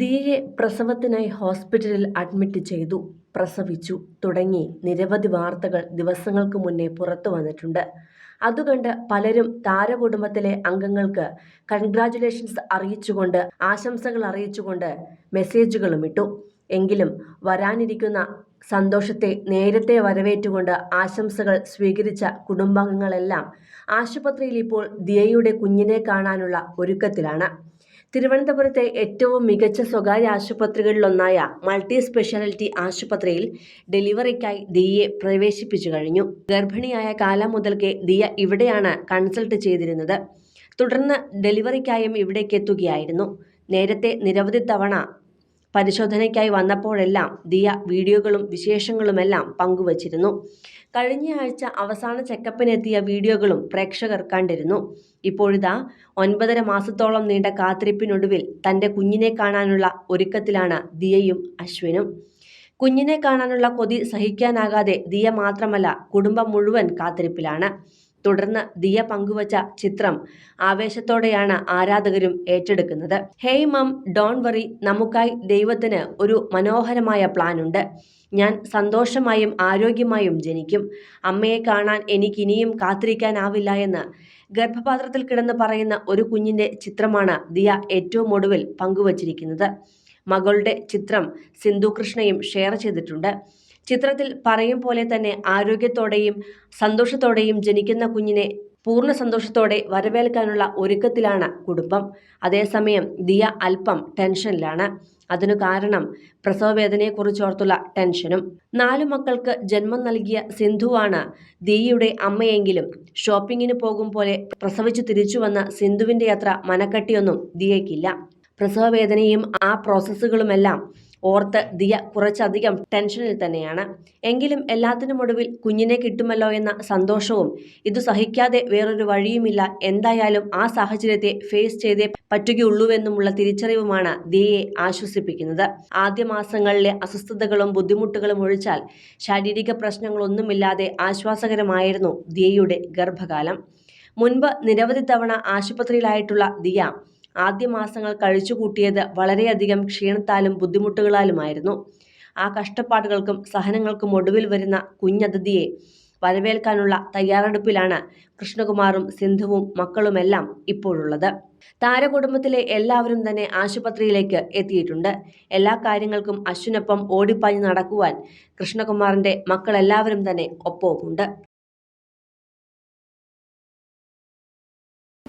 ദിയയെ പ്രസവത്തിനായി ഹോസ്പിറ്റലിൽ അഡ്മിറ്റ് ചെയ്തു പ്രസവിച്ചു തുടങ്ങി നിരവധി വാർത്തകൾ ദിവസങ്ങൾക്ക് മുന്നേ പുറത്തു വന്നിട്ടുണ്ട്. അതുകണ്ട് പലരും താരകുടുംബത്തിലെ അംഗങ്ങൾക്ക് കൺഗ്രാറ്റുലേഷൻസ് അറിയിച്ചുകൊണ്ട് ആശംസകൾ അറിയിച്ചുകൊണ്ട് മെസ്സേജുകളും ഇട്ടു. എങ്കിലും വരാനിരിക്കുന്ന സന്തോഷത്തെ നേരത്തെ വരവേറ്റുകൊണ്ട് ആശംസകൾ സ്വീകരിച്ച കുടുംബാംഗങ്ങളെല്ലാം ആശുപത്രിയിൽ ഇപ്പോൾ ദിയയുടെ കുഞ്ഞിനെ കാണാനുള്ള ഒരുക്കത്തിലാണ്. തിരുവനന്തപുരത്തെ ഏറ്റവും മികച്ച സ്വകാര്യ ആശുപത്രികളിലൊന്നായ മൾട്ടി സ്പെഷ്യാലിറ്റി ആശുപത്രിയിൽ ഡെലിവറിക്കായി ദിയെ പ്രവേശിപ്പിച്ചു കഴിഞ്ഞു. ഗർഭിണിയായ കാലം മുതൽക്കേ ദിയ ഇവിടെയാണ് കൺസൾട്ട് ചെയ്തിരുന്നത്. തുടർന്ന് ഡെലിവറിക്കായും ഇവിടേക്ക് എത്തുകയായിരുന്നു നേരത്തെ നിരവധി തവണ പരിശോധനയ്ക്കായി വന്നപ്പോഴെല്ലാം ദിയ വീഡിയോകളും വിശേഷങ്ങളുമെല്ലാം പങ്കുവച്ചിരുന്നു. കഴിഞ്ഞ ആഴ്ച അവസാന ചെക്കപ്പിനെത്തിയ വീഡിയോകളും പ്രേക്ഷകർ കണ്ടിരുന്നു. ഇപ്പോഴിതാ ഒൻപതര മാസത്തോളം നീണ്ട കാത്തിരിപ്പിനൊടുവിൽ തന്റെ കുഞ്ഞിനെ കാണാനുള്ള ഒരുക്കത്തിലാണ് ദിയയും അശ്വിനും. കുഞ്ഞിനെ കാണാനുള്ള കൊതി സഹിക്കാനാകാതെ ദിയ മാത്രമല്ല കുടുംബം മുഴുവൻ കാത്തിരിപ്പിലാണ്. തുടർന്ന് ദിയ പങ്കുവച്ച ചിത്രം ആവേശത്തോടെയാണ് ആരാധകരും ഏറ്റെടുക്കുന്നത്. ഹേയ് മം ഡോൺ വറി നമുക്കായി ദൈവത്തിന് ഒരു മനോഹരമായ പ്ലാനുണ്ട് ഞാൻ സന്തോഷമായും ആരോഗ്യമായും ജനിക്കും. അമ്മയെ കാണാൻ എനിക്കിനിയും കാത്തിരിക്കാനാവില്ല എന്ന് ഗർഭപാത്രത്തിൽ കിടന്ന് പറയുന്ന ഒരു കുഞ്ഞിന്റെ ചിത്രമാണ് ദിയ ഏറ്റവും ഒടുവിൽ പങ്കുവച്ചിരിക്കുന്നത്. മകളുടെ ചിത്രം സിന്ധു കൃഷ്ണയും ഷെയർ ചെയ്തിട്ടുണ്ട്. ചിത്രത്തിൽ പറയും പോലെ തന്നെ ആരോഗ്യത്തോടെയും സന്തോഷത്തോടെയും ജനിക്കുന്ന കുഞ്ഞിനെ പൂർണ സന്തോഷത്തോടെ വരവേൽക്കാനുള്ള ഒരുക്കത്തിലാണ് കുടുംബം. അതേസമയം ദിയ അല്പം ടെൻഷനിലാണ്. അതിനു കാരണം പ്രസവവേദനയെക്കുറിച്ചോർത്തുള്ള ടെൻഷനും. നാലു മക്കൾക്ക് ജന്മം നൽകിയ സിന്ധുവാണ് ദിയയുടെ അമ്മയെങ്കിലും ഷോപ്പിങ്ങിന് പോകും പോലെ പ്രസവിച്ചു തിരിച്ചു വന്ന സിന്ധുവിന്റെ യാത്ര മനക്കട്ടിയൊന്നും ദിയയ്ക്കില്ല. പ്രസവവേദനയും ആ പ്രോസസ്സുകളുമെല്ലാം ഓർത്ത് ദിയ കുറച്ചധികം ടെൻഷനിൽ തന്നെയാണ്. എങ്കിലും എല്ലാത്തിനും ഒടുവിൽ കുഞ്ഞിനെ കിട്ടുമല്ലോ എന്ന സന്തോഷവും ഇത് സഹിക്കാതെ വേറൊരു വഴിയുമില്ല. എന്തായാലും ആ സാഹചര്യത്തെ ഫേസ് ചെയ്തേ പറ്റുകയുള്ളൂവെന്നുമുള്ള തിരിച്ചറിവുമാണ് ദിയയെ ആശ്വസിപ്പിക്കുന്നത്. ആദ്യ മാസങ്ങളിലെ അസ്വസ്ഥതകളും ബുദ്ധിമുട്ടുകളും ഒഴിച്ചാൽ ശാരീരിക പ്രശ്നങ്ങളൊന്നുമില്ലാതെ ആശ്വാസകരമായിരുന്നു ദിയയുടെ ഗർഭകാലം. മുൻപ് നിരവധി തവണ ആശുപത്രിയിലായിട്ടുള്ള ദിയ ആദ്യ മാസങ്ങൾ കഴിച്ചുകൂട്ടിയത് വളരെയധികം ക്ഷീണത്താലും ബുദ്ധിമുട്ടുകളാലുമായിരുന്നു. ആ കഷ്ടപ്പാടുകൾക്കും സഹനങ്ങൾക്കും ഒടുവിൽ വരുന്ന കുഞ്ഞതിഥിയെ വരവേൽക്കാനുള്ള തയ്യാറെടുപ്പിലാണ് കൃഷ്ണകുമാറും സിന്ധുവും മക്കളുമെല്ലാം ഇപ്പോഴുള്ളത്. താരകുടുംബത്തിലെ എല്ലാവരും തന്നെ ആശുപത്രിയിലേക്ക് എത്തിയിട്ടുണ്ട്. എല്ലാ കാര്യങ്ങൾക്കും അശ്വിനൊപ്പം ഓടിപ്പാഞ്ഞ് നടക്കുവാൻ കൃഷ്ണകുമാറിന്റെ മക്കളെല്ലാവരും തന്നെ ഒപ്പവുമുണ്ട്.